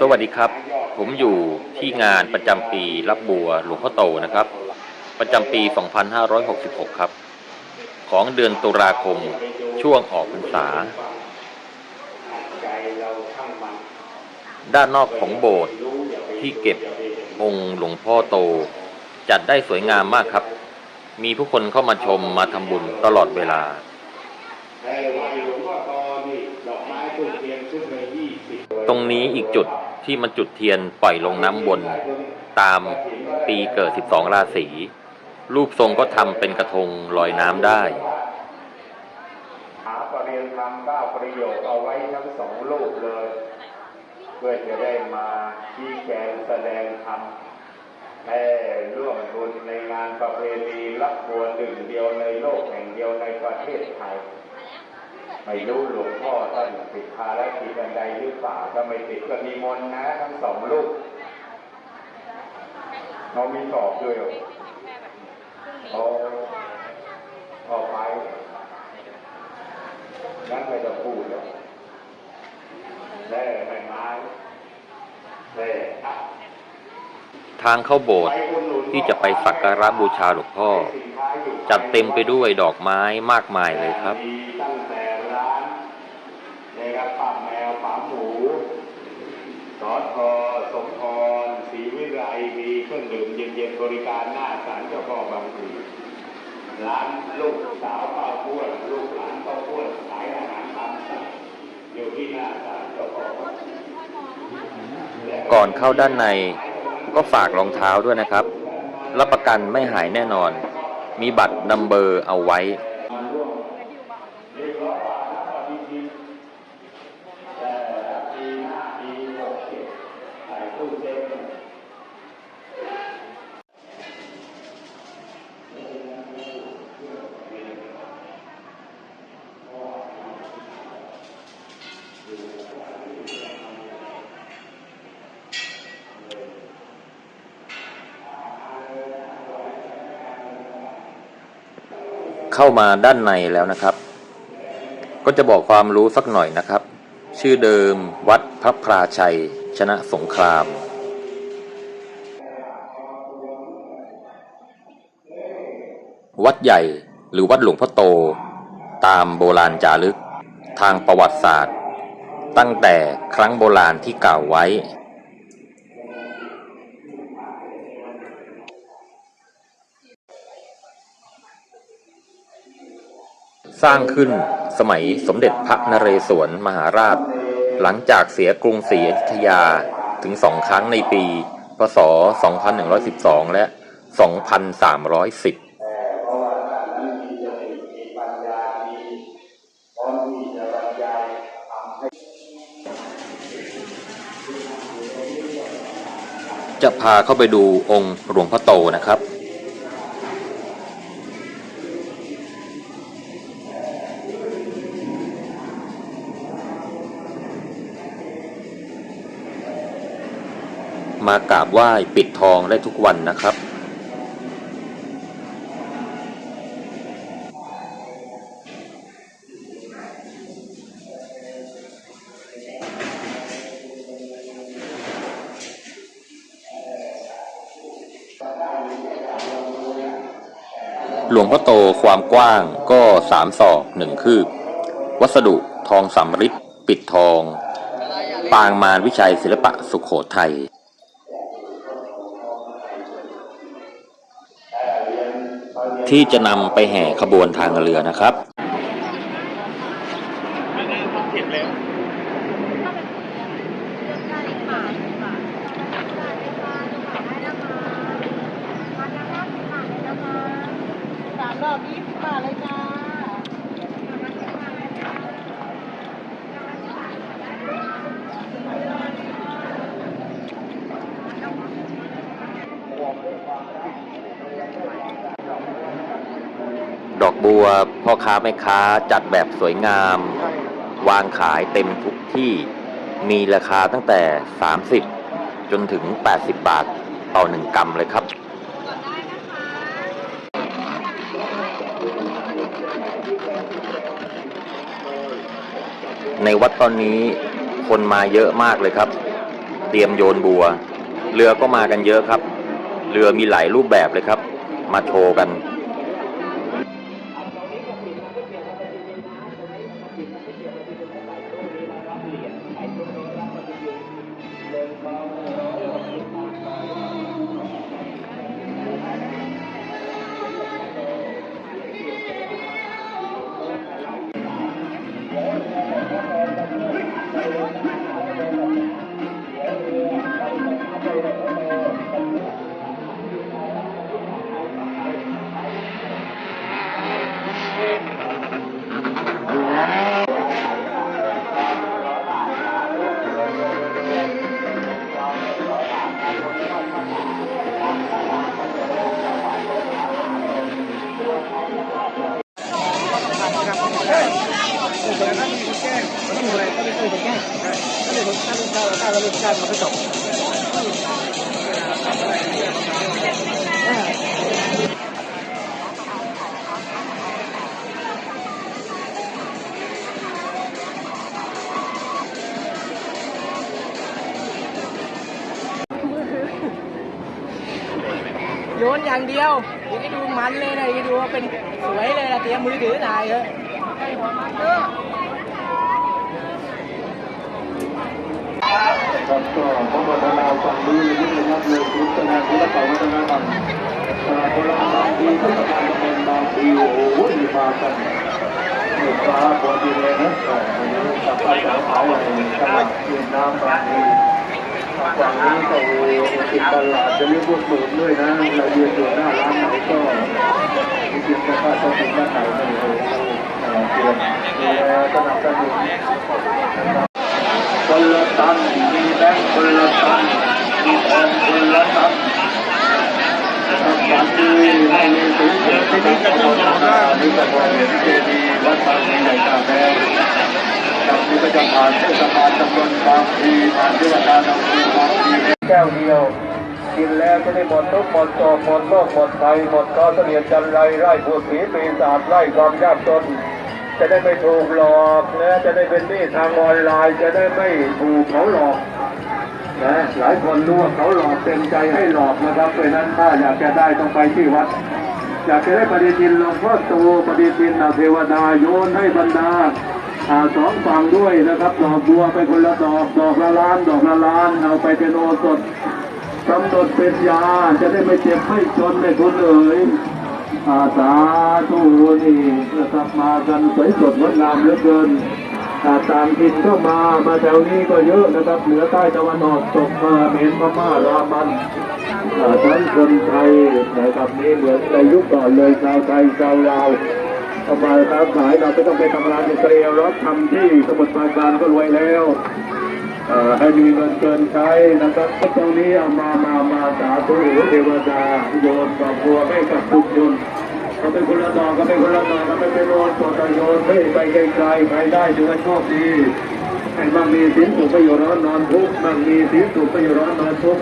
สวัสดีครับ ผมอยู่ที่งานประจำปีรับบัวหลวงพ่อโตนะครับ ประจำปี 2566 ครับ ของเดือนตุลาคมช่วงออกพรรษา ด้านนอกของโบสถ์ที่เก็บองค์หลวงพ่อโต จัดได้สวยงามมากครับ มีผู้คนเข้ามาชมมาทำบุญตลอดเวลา ตรงนี้อีกจุดที่มันจุดเทียนปล่อยลงน้ำบนตามปีเกิด 12 ราศีรูปทรงก็ทำเป็นกระทงลอยน้ำได้หาประเรียนธรรมเก้าประโยคเอาไว้ทั้งสองรูปเลย เพื่อจะได้มาชี้แจงแสดงธรรมให้ร่วมบุญในงานประเพณีรับบัวหนึ่งเดียวในโลกแห่งเดียวในประเทศไทย ไม่รู้หลวงพ่อท่านติดภารกิจอันใดหรือเปล่าถ้าไม่ติดก็มีมนต์นะ ทั้งสองรูปเรามีสอบด้วยเหรอเอาออกไปงั้นไม่ต้องพูดแล้วแน่ไม่ไม้แน่อะทางเข้าโบสถ์ที่จะไปสักการะบูชาหลวงพ่อ จัดเต็มไปด้วยดอกไม้มากมายเลยครับมีตั้งแต่ร้าน นะครับป้าแมวป๋าหมูสอทอสมพรศรีวิไลมีเครื่องดื่มเย็นๆบริการหน้าศาลเจ้าพ่อบางพลีร้านลูกสาวป้าพ้วนลูกหลานป้าพ้วนขายอาหารตามสั่งอยู่ที่หน้าศาลเจ้าพ่อก่อนเข้าด้านในก็ฝากรองเท้าด้วยนะครับ รับประกันไม่หายแน่นอน มีบัตรนัมเบอร์เอาไว้ เข้ามาด้านในแล้วนะครับ ก็จะบอกความรู้สักหน่อยนะครับ ชื่อเดิมวัดพระพราชัย ชนะสงครามวัดใหญ่หรือวัดหลวงพ่อโต ตามโบราณจารึก ทางประวัติศาสตร์ ตั้งแต่ครั้งโบราณที่กล่าวไว้ สร้างขึ้นสมัยสมเด็จพระนเรศวรมหาราช หลังจากเสียกรุงศรีอยุธยาถึงสองครั้งในปี พศ 2112 และ 2310จะพาเข้าไปดูองค์หลวงพ่อโตนะครับ มากราบไหว้ปิดทองได้ทุกวันนะครับ หลวงพ่อโตความกว้างก็สามศอกหนึ่งคืบ วัสดุทองสำริดปิดทอง ปางมารวิชัยศิลปะสุขโขทัย ที่จะนำไปแห่ขบวนทางเรือนะครับ สามดอกยี่สิบบาทเลยจ้า ดอก บัวพ่อค้าแม่ค้าจัดแบบสวยงาม วางขายเต็มทุกที่มีราคาตั้งแต่ 30 จนถึง 80 บาทต่อหนึ่งกำเลยครับในวัดตอนนี้คนมาเยอะมากเลยครับ เตรียมโยนบัว เรือก็มากันเยอะครับ เรือมีหลายรูปแบบเลยครับ มาโชว์กัน โยนอย่างเดียวเดี๋ยวให้ดูมันเลย นะให้ดูว่าเป็นสวยเลยนะเตรียมมือถือถ่ายเถอะให้หัวมันเถอะครับก็ขอพัฒนาฝั่งนี้นิดนึงครับเลยคุณธนาคุณต่อวัฒนธรรมตลาดโบราณบางทีเทศบาลตำบลบางทีโอ้โหมากันลูกค้าบนดินเลยนะเอนนี้กลับไปสาวเขาเลยตลาดเวียดนามบางทีฝั่งนี้ก็โอ้โหติดตลาดจะเรียกว่าเปิดเลยนะเราเรียนอยู่หน้าร้านไหนก็มีจิตประสาทจะติดร้าไหนไม่รู้ตลาดเปลี่ยนดูแลสนับสนุน คนละตันมีแบงค์คนละตันมีทองคนละตันฝันดีไม่มีสิ่งที่ที่จะบอกว่านี่ก็บอกเห็นเจดีย์วัดบางพลีใหญ่ตาแดงครับนี่ก็จะผ่านเทศบาลตำบลบางพลีผ่านเทศบาลอำเภอบางพลีแก้วเดียวกินแล้วจะได้หมดทุกหมดโศกหมดโรคหมดภัยหมดข้อเสียจันไรไร่ผูดผีปีศาจไล่ความยากจน จะได้ไม่ถูกหลอกนะจะได้เป็นหนี้ทางออนไลน์ จะได้ไม่ถูกเขาหลอกนะหลายคนรู้ว่าเขาหลอกเต็มใจให้หลอกนะครับเพราะนั้นถ้าอยากจะได้ต้องไปที่วัด อยากจะได้ปฏิทินหลวงพ่อโตปฏิทินเทวดาโยนให้บรรดาอ่าสองฝั่งด้วยนะครับดอกบัวไปคนละดอกดอกละล้านดอกละล้านเอาไปเป็นโอสถกำหนดเป็นยาจะได้ไม่เจ็บไม่จนไม่ทุนเอ่ย อาสาธุนี่นะครับมากันสวยสดงดงามเหลือเกินอาต่างถิ่นก็มา มาแถวนี้ก็เยอะนะครับ เหนือใต้ตะวันออกตกมาเห็นพม่ารามันอ่าทั้งคนไทยนะครับนี่เหมือนในยุคก่อนเลยชาวไทยชาวลาวเอามาค้าขายเราไม่ต้องไปทำงานอิสราเอลรับทำที่สมุทรปราการก็รวยแล้ว ให้มีเงินเกินใช้นะครับก็ตรงนี้เอามามามาสาธุเทวดาโยนดอกบัวให้กับทุกคนก็เป็นคนละดอกก็เป็นคนละดอกก็ไม่เป็นโอนตัวตะโยนให้ไปไกลๆใครได้ถือว่าโชคดีให้มั่งมีสินสุขประโยชน์ร้อนนอนทุกมั่งมีสินสุขประโยชน์ร้อนนอนทุก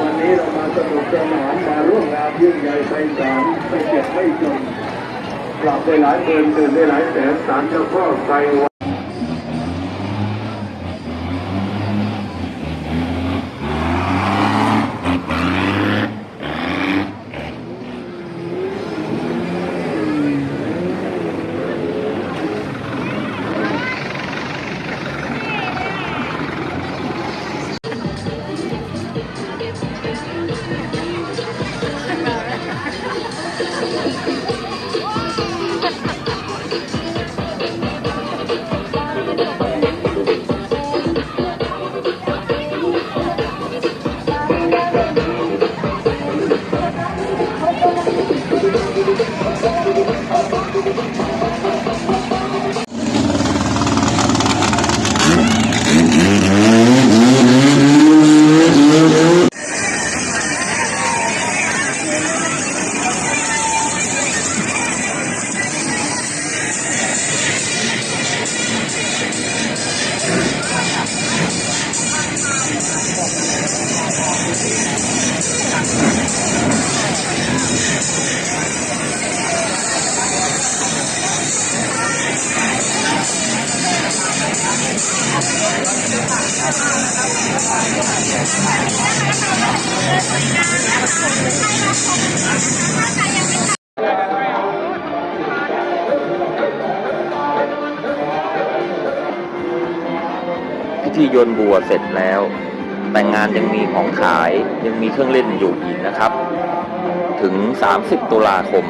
วันนี้เรามาสนุกสนานมาร่วมงานยิ่งใหญ่ไพศาลไม่เจ็บไม่จนกลับได้หลายเดือนตื่นได้หลายแสนสารเจ้าพ่อไฟวั พิธีโยนบัวเสร็จแล้ว แต่งงานยังมีของขายยังมีเครื่องเล่นอยู่อีกนะครับ ถึง 30 ตุลาคม